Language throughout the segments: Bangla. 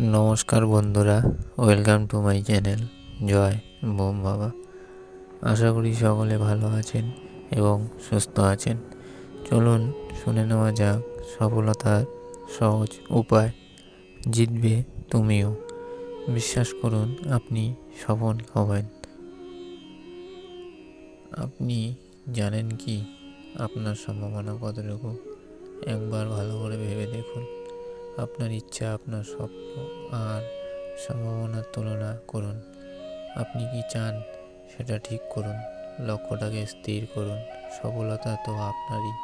নমস্কার বন্ধুরা, ওয়েলকাম টু মাই চ্যানেল, জয় বোম বাবা। আশা করি সকলে ভালো আছেন এবং সুস্থ আছেন। চলুন শুনে নেওয়া যাক সফলতার সহজ উপায়। জিতবে তুমিও। বিশ্বাস করুন, আপনি সফল হবেন। আপনি জানেন কি? আপনার সম্ভাবনা কতটুকু? একবার ভালো করে ভেবে দেখুন। আপনার ইচ্ছা, আপনার স্বপ্ন আর সম্ভাবনার তুলনা করুন। আপনি কি চান সেটা ঠিক করুন, লক্ষ্যটাকে স্থির করুন, সফলতা তো আপনারই।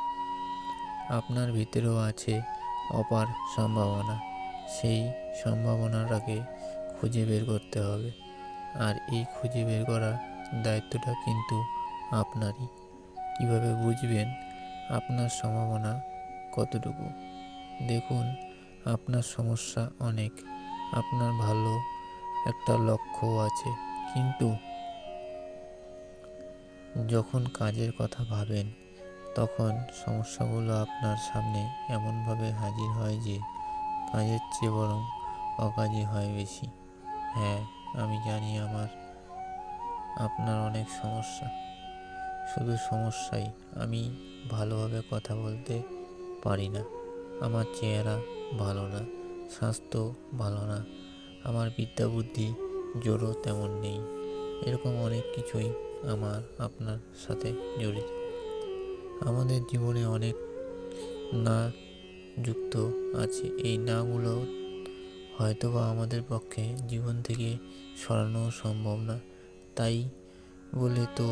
আপনার ভিতরেও আছে অপার সম্ভাবনা, সেই সম্ভাবনাটাকে খুঁজে বের করতে হবে। আর এই খুঁজে বের করার দায়িত্বটা কিন্তু আপনারই। কীভাবে বুঝবেন আপনার সম্ভাবনা কতটুকু? দেখুন আপনার সমস্যা অনেক, আপনার ভালো একটা লক্ষ্য আছে। কিন্তু যখন কাজের কথা ভাবেন, তখন সমস্যাগুলো আপনার সামনে এমনভাবে হাজির হয় যে কাজের চেয়ে বরং অকাজে হয় বেশি। হ্যাঁ আমি জানি আমার, আপনার অনেক সমস্যা। শুধু সমস্যাই, আমি ভালোভাবে কথা বলতে পারি না। আমার চেহারা ভালো না, স্বাস্থ্য ভালো না, আমার বিদ্যা বুদ্ধি জোরও তেমন নেই। এরকম অনেক কিছুই আমার আপনার সাথে জড়িত। আমাদের জীবনে অনেক না যুক্ত আছে, এই নাগুলো হয়তো বা আমাদের পক্ষে জীবন থেকে সরানো সম্ভব না। তাই বলে তো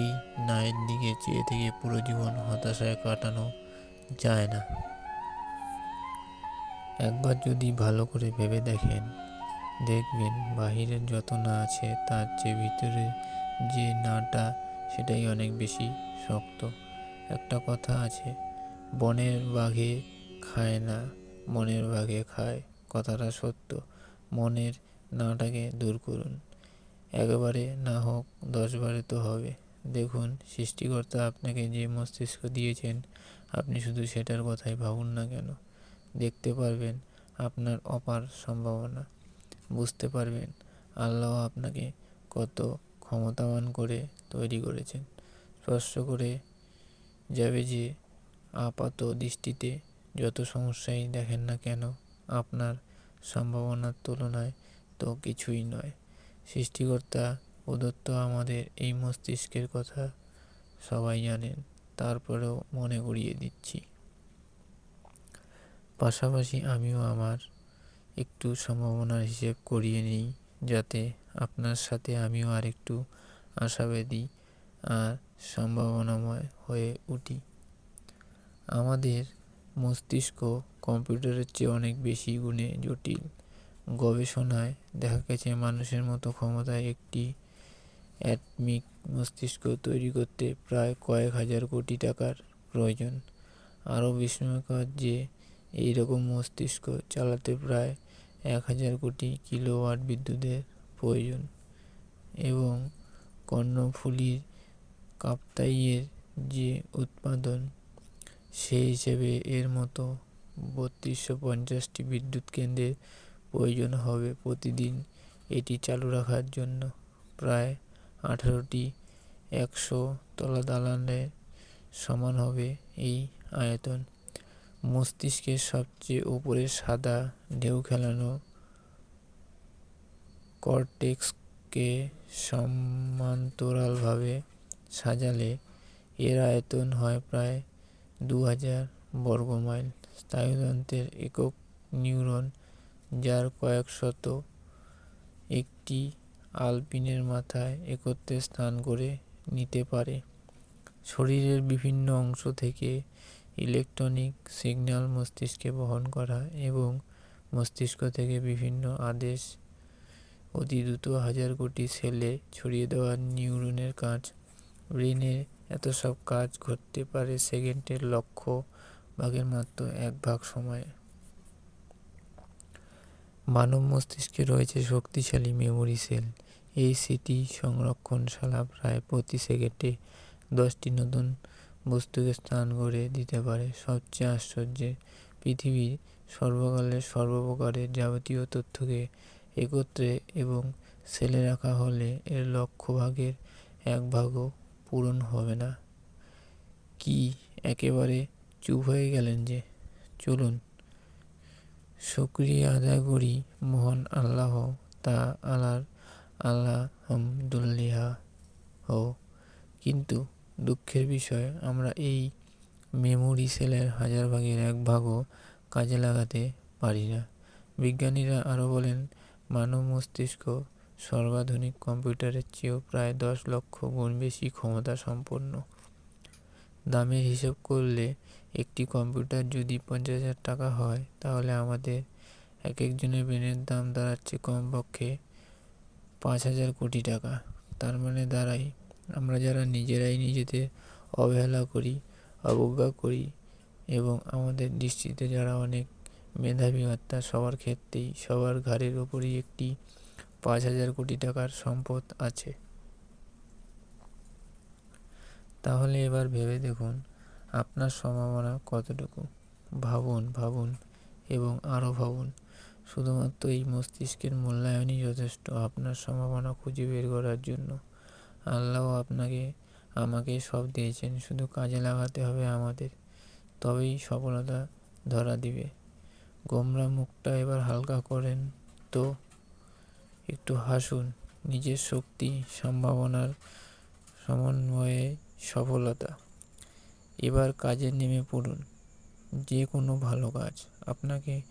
এই নায়ের দিকে চেয়ে থেকে পুরো জীবন হতাশায় কাটানো যায় না। একবার যদি ভালো করে ভেবে দেখেন, দেখবেন বাহিরের যত না আছে, তার চেয়ে ভিতরে যে নাটা, সেটাই অনেক বেশি শক্ত। একটা কথা আছে, বনের বাঘে খায় না, মনের বাঘে খায়, কথাটা সত্য। মনের নাটাকে দূর করুন। একবারে না হোক, দশবারে তো হবে। দেখুন, সৃষ্টিকর্তা আপনাকে যে মস্তিষ্ক দিয়েছেন, আপনি শুধু সেটার কথাই ভাবুন না কেন। দেখতে পারবেন আপনার অপার সম্ভাবনা। বুঝতে পারবেন আল্লাহ আপনাকে কত ক্ষমতাবান করে তৈরি করেছেন। স্পষ্ট করে যাবে যে আপাত দৃষ্টিতে যত সমস্যাই দেখেন না কেন আপনার সম্ভাবনার তুলনায় তো কিছুই নয়। সৃষ্টিকর্তা প্রদত্ত আমাদের এই মস্তিষ্কের কথা সবাই জানেন, তারপরেও মনে করিয়ে দিচ্ছি। পাশাপাশি আমিও আমার একটু সম্ভাবনার হিসেব করিয়ে নিই যাতে আপনার সাথে আমিও আর একটু আশাবাদী আর সম্ভাবনাময় হয়ে উঠি। আমাদের মস্তিষ্ক কম্পিউটারের চেয়ে অনেক বেশি গুণে জটিল। গবেষণায় দেখা গেছে মানুষের মতো ক্ষমতায় একটি অ্যাটমিক মস্তিষ্ক তৈরি করতে প্রায় কয়েক হাজার কোটি টাকার প্রয়োজন। আরও বিস্ময়কর যে এই রকম মস্তিষ্ক চালাতে প্রায় এক হাজার কোটি কিলোওয়াট বিদ্যুতের প্রয়োজন এবং কর্ণফুলির কাপ্তাইয়ের যে উৎপাদন, সেই হিসেবে এর মতো বত্রিশশো পঞ্চাশটি বিদ্যুৎ কেন্দ্রের প্রয়োজন হবে প্রতিদিন। এটি চালু রাখার জন্য প্রায় আঠারোটি একশো তলা দালানের সমান হবে এই আয়তন। মস্তিষ্কের সবচেয়ে উপরে সাদা ঢেউ খেলানো কর্টেক্সকে সমান্তরালভাবে সাজালে এর আয়তন হয় প্রায় দু হাজার বর্গমাইল। স্নায়ুতন্ত্রের একক নিউরন, যার কয়েক শত একটি আলপিনের মাথায় একত্রে স্থান করে নিতে পারে। শরীরের বিভিন্ন অংশ থেকে ইলেকট্রনিক সিগন্যাল মস্তিষ্কে বহন করা এবং মস্তিষ্ক থেকে বিভিন্ন আদেশ অতি দ্রুত হাজার কোটি সেলে ছড়িয়ে দেওয়া নিউরনের কাজ ব্রেনের এত সব কাজ ঘটতে পারে সেকেন্ডের লক্ষ্য ভাগের মাত্র এক ভাগ সময়ে। মানব মস্তিষ্কে রয়েছে শক্তিশালী মেমোরি সেল। এই স্মৃতি সংরক্ষণশালা প্রায় প্রতি সেকেন্ডে দশটি নতুন বস্তুকে স্থান করে দিতে পারে। সবচেয়ে আশ্চর্যের পৃথিবীর সর্বকালের সর্বপ্রকারের যাবতীয় তথ্যকে একত্রে এবং সেলে রাখা হলে এর লক্ষ্য ভাগের এক ভাগও পূরণ হবে না। কি একেবারে চুপ হয়ে গেলেন যে? চলুন শুক্রিয়া আদায় করি, মহান আল্লাহ, তা আলার আল্লাহ আলহামদুলিল্লাহ। ও, কিন্তু দুঃখের বিষয়, আমরা এই মেমোরি সেলের হাজার ভাগের এক ভাগও কাজে লাগাতে পারি না। বিজ্ঞানীরা আরও বলেন, মানব মস্তিষ্ক সর্বাধুনিক কম্পিউটারের চেয়েও প্রায় দশ লক্ষ গুণ বেশি ক্ষমতা সম্পন্ন। দামের হিসাব করলে একটি কম্পিউটার যদি পঞ্চাশ হাজার টাকা হয়, তাহলে আমাদের এক একজনের ব্রেনের দাম দাঁড়াচ্ছে কমপক্ষে পাঁচ হাজার কোটি টাকা। তার মানে দাঁড়ায় আমরা যারা নিজেরাই নিজেদের অবহেলা করি, অবজ্ঞা করি এবং আমাদের দৃষ্টিতে যারা অনেক মেধাবী আত্মা সবার ক্ষেত্রেই সবার ঘাড়ের ওপরই একটি পাঁচ হাজার কোটি টাকার সম্পদ আছে। তাহলে এবার ভেবে দেখুন আপনার সম্ভাবনা কতটুকু। ভাবুন ভাবুন এবং আরও ভাবুন। শুধুমাত্র এই মস্তিষ্কের মূল্যায়নই যথেষ্ট আপনার সম্ভাবনা খুঁজে বের করার জন্য। আল্লাহ আপনাকে, আমাকে সব দিয়েছেন। শুধু কাজে লাগাতে হবে আমাদের। তবেই সফলতা ধরা দিবে। গোমরা মুখটা এবার হালকা করেন তো। একটু হাসুন। নিজের শক্তি, সম্ভাবনার সমন্বয়ে সফলতা। এবার কাজে নেমে পড়ুন। যে কোনো ভালো কাজ। আপনাকে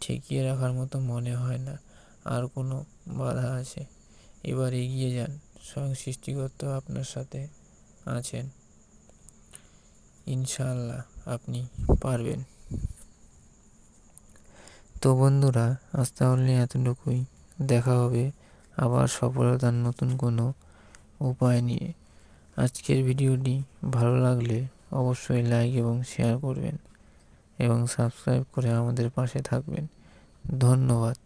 ঠেকিয়ে রাখার মতো মনে হয় না। আর কোনো বাধা আছে। এবার এগিয়ে যান। স্বয়ং সৃষ্টিকর্তা আপনার সাথে আছেন। ইনশাআল্লাহ আপনি পারবেন। তো বন্ধুরা আজ তাহলে এতটুকুই। দেখা হবে আবার সফলতার নতুন কোনো উপায় নিয়ে। আজকের ভিডিওটি ভালো লাগলে অবশ্যই লাইক এবং শেয়ার করবেন এবং সাবস্ক্রাইব করে আমাদের পাশে থাকবেন। ধন্যবাদ।